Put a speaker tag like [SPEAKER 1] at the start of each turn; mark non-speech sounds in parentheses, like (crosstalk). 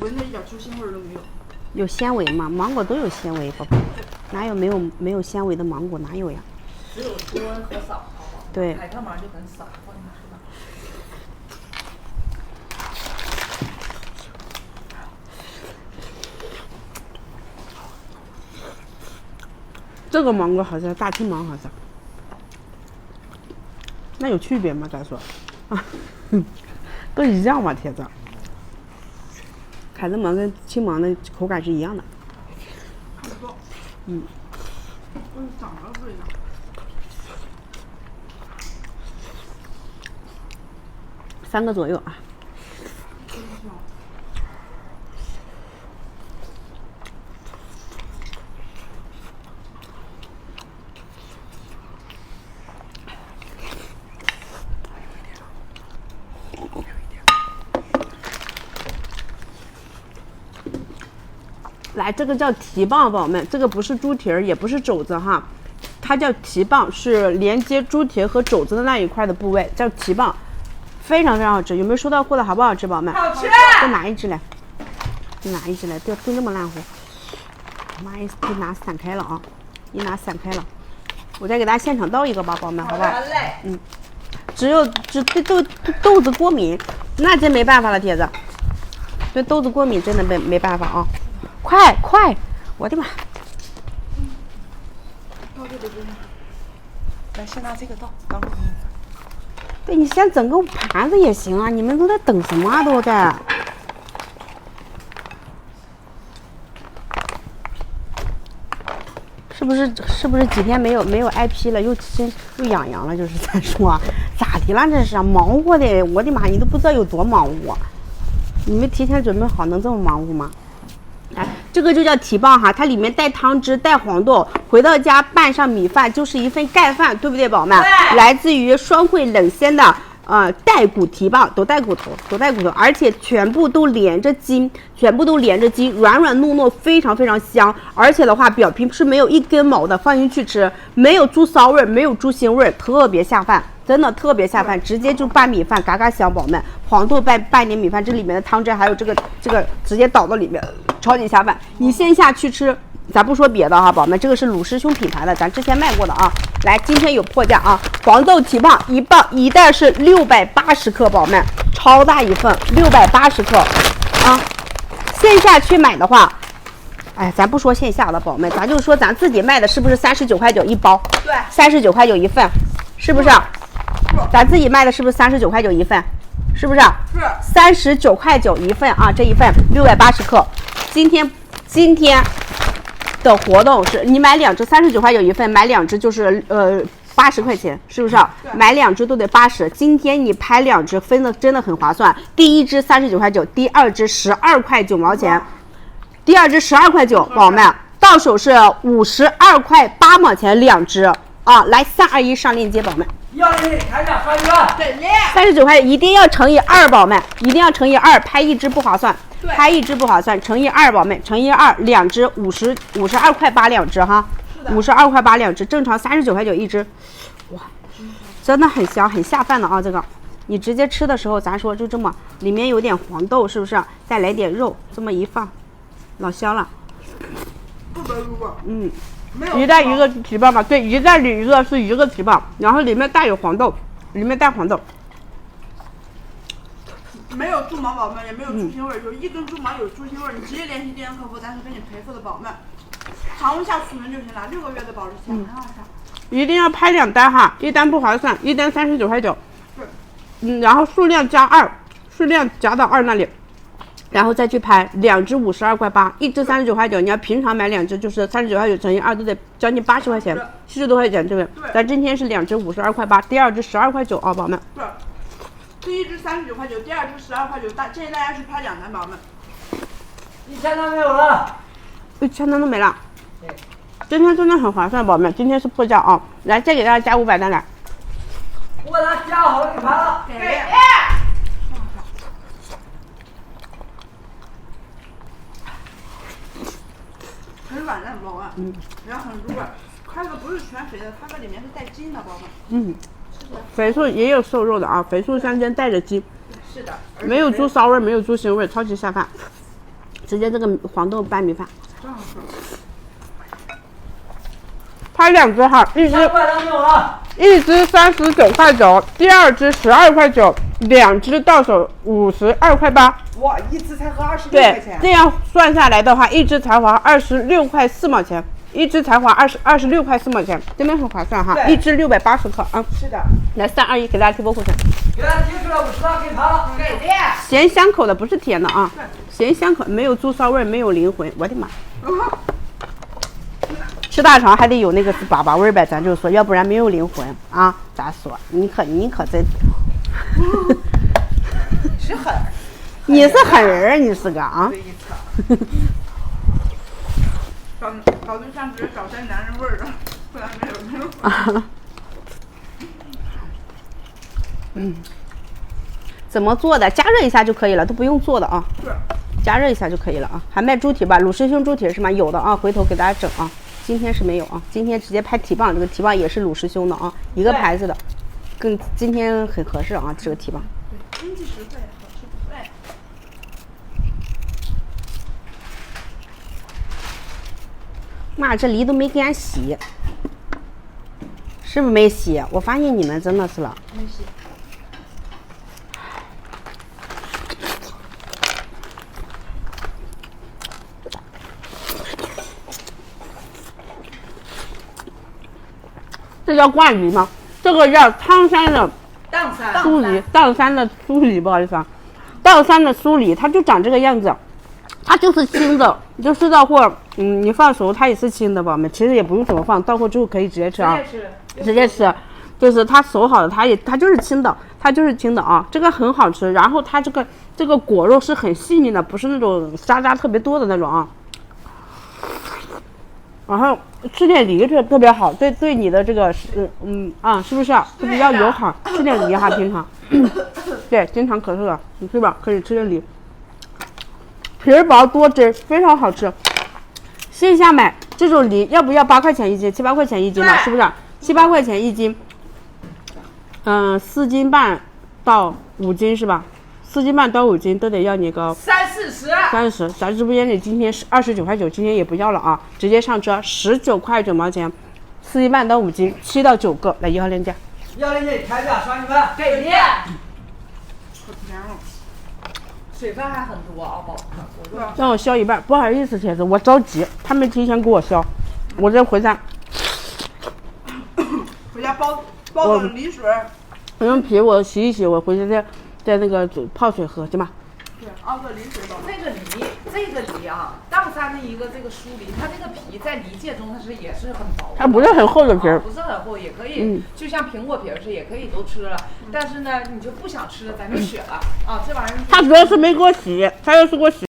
[SPEAKER 1] 闻着一点猪腥味儿都没有。
[SPEAKER 2] 有纤维吗？芒果都有纤维，宝贝，哪有没有没有纤维的芒果？哪有呀？
[SPEAKER 3] 只有多和少，好不好？
[SPEAKER 2] 对
[SPEAKER 3] 海豚芒就很少，放进去吧。
[SPEAKER 2] 这个芒果好像大青芒好像，那有区别吗？咱说，啊，(laughs) 都一样嘛，铁子。凯子芒跟青芒的口感是一样的。
[SPEAKER 1] 嗯。
[SPEAKER 2] 三个左右啊。来，这个叫蹄棒，宝宝们，这个不是猪蹄儿，也不是肘子哈，它叫蹄棒，是连接猪蹄和肘子的那一块的部位，叫蹄棒，非常非常好吃。有没有收到货的？好不好吃，宝宝们？
[SPEAKER 3] 好吃。
[SPEAKER 2] 再拿一只来，再拿一只来，不要炖这么烂乎。妈呀一拿散开了啊，一拿散开了。我再给大家现场倒一个吧，宝宝们，好不好？
[SPEAKER 3] 好嘞。
[SPEAKER 2] 只有只对豆豆子过敏，那真没办法了，铁子。对豆子过敏真的没没办法啊！快快，我的妈！
[SPEAKER 3] 来，先拿这个倒，刚给你。
[SPEAKER 2] 对你先整个盘子也行啊，你们都在等什么啊？都在。是不是是不是几天没有没有挨批了，又身又痒痒了？就是在说咋的了？这是忙活的，我的妈，你都不知道有多忙活。你们提前准备好能这么忙活吗？哎，这个就叫蹄膀哈，它里面带汤汁，带黄豆，回到家拌上米饭就是一份盖饭，对不对，宝宝们？
[SPEAKER 3] 对
[SPEAKER 2] 来自于双汇冷鲜的呃带骨蹄膀，都带骨头，都带骨头，而且全部都连着筋，全部都连着筋，软软糯糯，非常非常香。而且的话，表皮是没有一根毛的，放进去吃没有猪骚味儿，没有猪腥味儿，特别下饭。真的特别下饭，直接就拌米饭，嘎嘎香，宝宝们。黄豆拌拌点米饭，这里面的汤汁还有这个这个直接倒到里面，超级下饭。你线下去吃，咱不说别的哈，宝宝们，这个是鲁师兄品牌的，咱之前卖过的啊。来，今天有破价啊，黄豆蹄膀一磅一袋是六百八十克，宝宝们，超大一份，六百八十克啊。线下去买的话，哎，咱不说线下的宝宝们，咱就说咱自己卖的是不是三十九块九一包？
[SPEAKER 3] 对
[SPEAKER 2] 三十九块九一份，是不是？咱自己卖的是不是三十九块九一份？是不是？
[SPEAKER 1] 是。
[SPEAKER 2] 三十九块九一份啊，这一份六百八十克。今天今天的活动是你买两只三十九块九一份，买两只就是呃八十块钱，是不是？买两只都得八十。今天你拍两只分的真的很划算，第一只三十九块九，第二只十二块九毛钱，第二只十二块九，宝宝们到手是五十二块八毛钱两只啊！来，三二一上链接，宝宝们。
[SPEAKER 3] 要的你看一下，发一个。
[SPEAKER 1] 给力！
[SPEAKER 2] 三十九块一定要乘以二，宝们一定要乘以二，拍一只不划算，拍一只不划算，乘以二，宝们乘以二，两只五十五十二块八两只哈，五十二块八两只，正常三十九块九一只，哇，真的很香，很下饭的啊，这个。你直接吃的时候，咱说就这么，里面有点黄豆，是不是？再来点肉，这么一放，老香了。
[SPEAKER 1] 不能入味。
[SPEAKER 2] 嗯。一袋一个。蹄膀嘛，对，一袋里一个是一个蹄膀，然后里面带有黄豆，里面带黄豆。
[SPEAKER 1] 没有猪毛宝宝们，也没有猪腥味儿，有一根猪毛有猪腥味儿，你直接联系店员客服，咱是给你赔付的，宝宝们。常温下储存就行了，六个月的保质期，很好上。
[SPEAKER 2] 一定要拍两单哈，一单不划算，一单三十九块九。嗯，然后数量加二，数量加到二那里，然后再去拍两只五十二块八，一只三十九块九。你要平常买两只就是三十九块九乘以二都得将近八十块钱
[SPEAKER 1] 是，
[SPEAKER 2] 七十多块钱，对不对？
[SPEAKER 1] 对
[SPEAKER 2] 咱今天是两只五十二块八，第二只十二块九啊，宝宝们。
[SPEAKER 1] 对。第一只三十九块九，第二只十二块九，大建议大家去拍两单，宝宝们。
[SPEAKER 3] 一千单没有了。
[SPEAKER 2] 一千单都没了。
[SPEAKER 3] 对。
[SPEAKER 2] 今天真的很划算，宝宝们，今天是破价啊！来，再给大家加五百单来。
[SPEAKER 3] 我把它加好了，给盘了。
[SPEAKER 1] 给力！很软烂，宝宝们，嗯，然后很入味儿。它这个不是全肥的，它这里面是带筋的，宝宝们。
[SPEAKER 2] 嗯，肥瘦也有瘦肉的啊，肥瘦相间带着筋，
[SPEAKER 1] 是的。
[SPEAKER 2] 没有猪骚味儿，没有猪腥味儿，超级下饭。直接这个黄豆拌米饭。拍两只哈，一只。一只三十九块九，第二只十二块九，两只到手五十二块八。
[SPEAKER 1] 哇，一只才合二十六块
[SPEAKER 2] 对，
[SPEAKER 1] 钱。
[SPEAKER 2] 这样算下来的话，一只才划二十六块四毛钱，一只才划二十二十六块四毛钱，真的很划算哈！一只六百八十克啊！
[SPEAKER 1] 是的，
[SPEAKER 2] 来，三二一，给大家提波库存。
[SPEAKER 3] 给大家提出来五十二，给他了。
[SPEAKER 1] 给的。
[SPEAKER 2] 咸香口的不是甜的啊，咸香口没有猪骚味，没有灵魂，我的妈！(laughs) 吃大肠还得有那个粑粑味儿呗，咱就说，要不然没有灵魂啊！咋说？你可你可真，(laughs)
[SPEAKER 1] 是狠。
[SPEAKER 2] 你是狠人儿，你是个啊！
[SPEAKER 1] 这一扯。找找 (laughs) 对象直接找点男人味儿的，(laughs) 不然没有没有。
[SPEAKER 2] 啊，嗯，怎么做的？加热一下就可以了，都不用做的啊。
[SPEAKER 1] 是。
[SPEAKER 2] 加热一下就可以了啊。还卖猪蹄吧？鲁师兄猪蹄是吗？有的啊，回头给大家整啊。今天是没有啊，今天直接拍蹄膀，这个蹄膀也是鲁师兄的啊，一个牌子的，更今天很合适啊，这个蹄膀。
[SPEAKER 1] 经济实惠，好吃不贵。
[SPEAKER 2] 妈，这梨都没给俺洗，是不是没洗？我发现你们真的是了。
[SPEAKER 1] 没洗。
[SPEAKER 2] 这叫挂梨吗？这个叫汤山的。酥梨，砀山的酥梨，不好意思啊，砀山的酥梨，它就长这个样子，它就是青的，你就吃到货，嗯，你放熟它也是青的，宝宝们，其实也不用怎么放，到货之后可以直接吃啊，
[SPEAKER 1] 是。
[SPEAKER 2] 直接吃，就是它熟好的，它也它就是青的，它就是青的啊，这个很好吃，然后它这个这个果肉是很细腻的，不是那种渣渣特别多的那种啊。然后吃点梨特特别好，对对你的这个是嗯啊，是不是啊？是比较友好，吃点梨哈，平常，(coughs) 对，经常咳嗽的，你去吧，可以吃点梨，皮儿薄多汁，非常好吃。线下买这种梨要不要八块钱一斤？七八块钱一斤
[SPEAKER 1] 吧？
[SPEAKER 2] 是不是？七八块钱一斤，嗯，四斤半到五斤是吧？四斤半到五斤都得要你个
[SPEAKER 1] 三四十。
[SPEAKER 2] 三十，咱直播间里今天是二十九块九，今天也不要了啊，直接上车，十九块九毛钱，四斤半到五斤，七到九个，来一号链接。
[SPEAKER 3] 一号链接开价刷你们。
[SPEAKER 1] 给的。可甜了。
[SPEAKER 4] 水分还很多啊，宝宝。
[SPEAKER 2] 让我削一半，不好意思，铁子，我着急，他们提前给我削，我这回家，
[SPEAKER 1] 回家包包个梨水。
[SPEAKER 2] 我用皮我洗一洗，我回去再再那个煮泡水喝，行吧？
[SPEAKER 1] 对，熬个梨水包。
[SPEAKER 4] 这个梨，这个梨啊，砀山的一个这个酥梨，它这个皮在梨界中它是也是很薄，
[SPEAKER 2] 它不是很厚的皮
[SPEAKER 4] 不是很厚，也可以，
[SPEAKER 2] 嗯
[SPEAKER 4] 就像苹果皮儿似的，也可以都吃了。但是呢，你就不想吃了，咱就选了啊，这玩意儿。
[SPEAKER 2] 它主要是没给我洗，它要是给我洗。